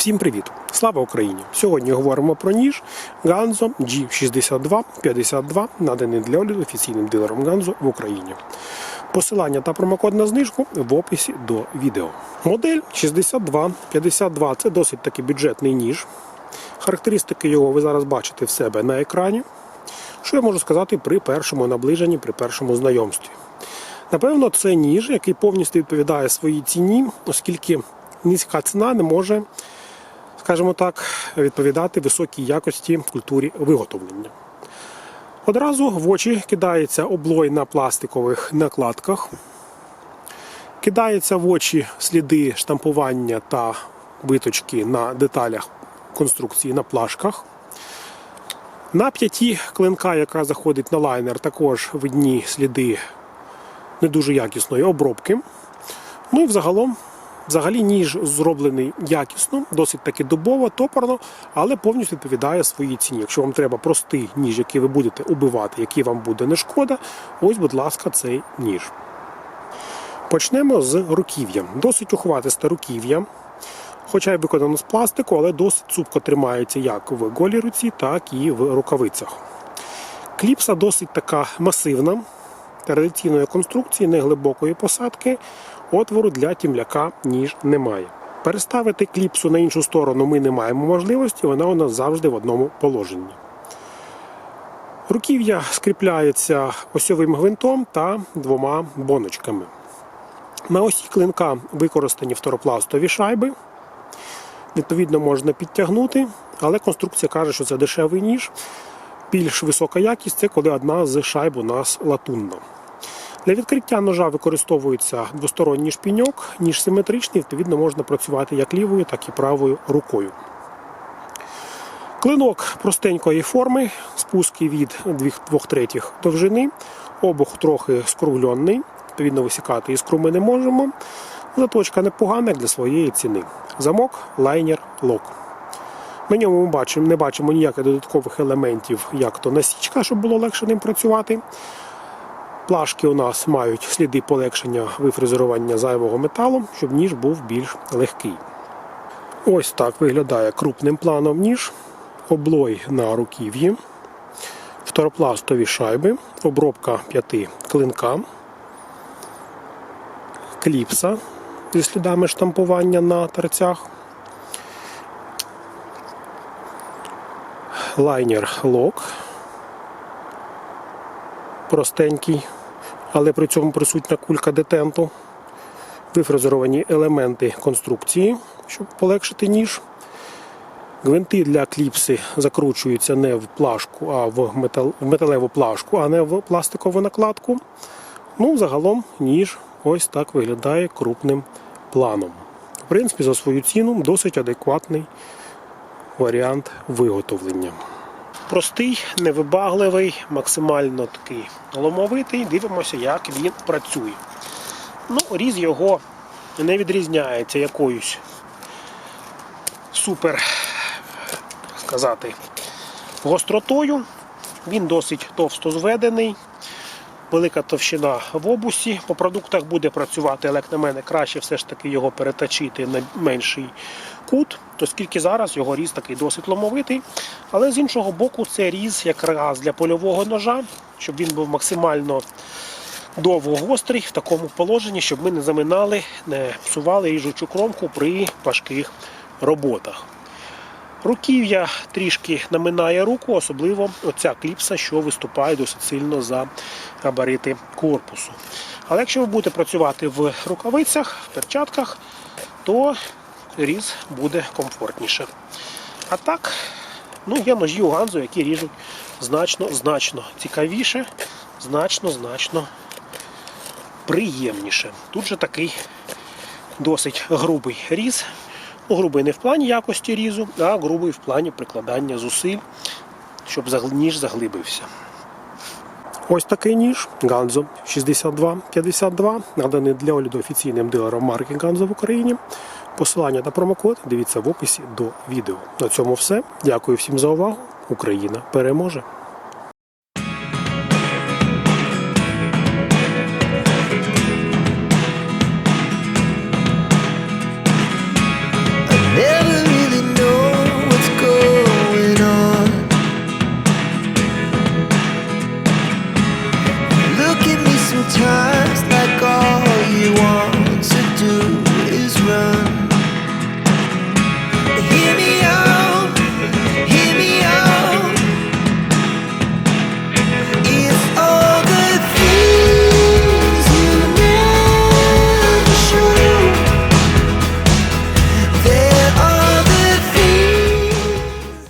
Всім привіт! Слава Україні! Сьогодні говоримо про ніж Ganzo G6252, наданий для огляду офіційним дилером Ganzo в Україні. Посилання та промокод на знижку в описі до відео. Модель 6252 це досить таки бюджетний ніж. Характеристики його ви зараз бачите в себе на екрані. Що я можу сказати при першому наближенні, при першому знайомстві? Напевно, це ніж, який повністю відповідає своїй ціні, оскільки низька ціна не може, скажімо так, відповідати високій якості культурі виготовлення. Одразу в очі кидається облой на пластикових накладках, кидається в очі сліди штампування та виточки на деталях конструкції на плашках. На п'яті клинка, яка заходить на лайнер, також видні сліди не дуже якісної обробки. Ну і взагалом, взагалі ніж зроблений якісно, досить таки дубово, топорно, але повністю відповідає своїй ціні. Якщо вам треба простий ніж, який ви будете убивати, який вам буде не шкода, ось, будь ласка, цей ніж. Почнемо з руків'я. Досить ухватисте руків'я. Хоча й виконано з пластику, але досить цупко тримається як в голій руці, так і в рукавицях. Кліпса досить така масивна, традиційної конструкції, неглибокої посадки, отвору для тімляка ніж немає. Переставити кліпсу на іншу сторону ми не маємо можливості, вона у нас завжди в одному положенні. Руків'я скріпляється осьовим гвинтом та двома боночками. На осі клинка використані фторопластові шайби. Відповідно, можна підтягнути, але конструкція каже, що це дешевий ніж. Більш висока якість це коли одна з шайб у нас латунна. Для відкриття ножа використовується двосторонній шпіньок, ніж симетричний, відповідно, можна працювати як лівою, так і правою рукою. Клинок простенької форми, спуски від 2 третіх довжини, обух трохи скруглений, відповідно, висікати іскру ми не можемо. Заточка непогана для своєї ціни. Замок, лайнер, лок. На ньому ми бачимо, не бачимо ніяких додаткових елементів, як то насічка, щоб було легше ним працювати. Плашки у нас мають сліди полегшення вифрезерування зайвого металу, щоб ніж був більш легкий. Ось так виглядає крупним планом ніж, облой на руків'ї, фторопластові шайби, обробка п'яти клинка, кліпса зі слідами штампування на торцях. лайнер лок. Простенький, але при цьому присутня кулька детенту. Вифрезеровані елементи конструкції, щоб полегшити ніж. Гвинти для кліпси закручуються не в плашку, а в, метал, в металеву плашку, а не в пластикову накладку. Ну, загалом ніж ось так виглядає крупним планом. В принципі, за свою ціну досить адекватний варіант виготовлення. Простий, невибагливий, максимально такий ломовитий. Дивимося, як він працює. Ну, Різ його не відрізняється якоюсь супер сказати, гостротою. Він досить товсто зведений, велика товщина в обусі. По продуктах буде працювати, але як на мене краще все ж таки його переточити на менший кут, оскільки зараз його різ такий досить ломовитий. Але з іншого боку, це різ якраз для польового ножа, щоб він був максимально довго гострий в такому положенні, щоб ми не заминали, не псували ріжучу кромку при важких роботах. Руків'я трішки наминає руку, особливо оця кліпса, що виступає досить сильно за габарити корпусу. Але якщо ви будете працювати в рукавицях, в перчатках, то різ буде комфортніше. А так, ну, є ножі у ганзу, які ріжуть значно-значно цікавіше, значно-значно приємніше. Тут же такий досить грубий різ. Ну, грубий не в плані якості різу, а грубий в плані прикладання зусиль, щоб ніж заглибився. Ось такий ніж Ганзо 6252, наданий для огляду офіційним дилером марки Ганзо в Україні. Посилання та промокод дивіться в описі до відео. На цьому все. Дякую всім за увагу. Україна переможе!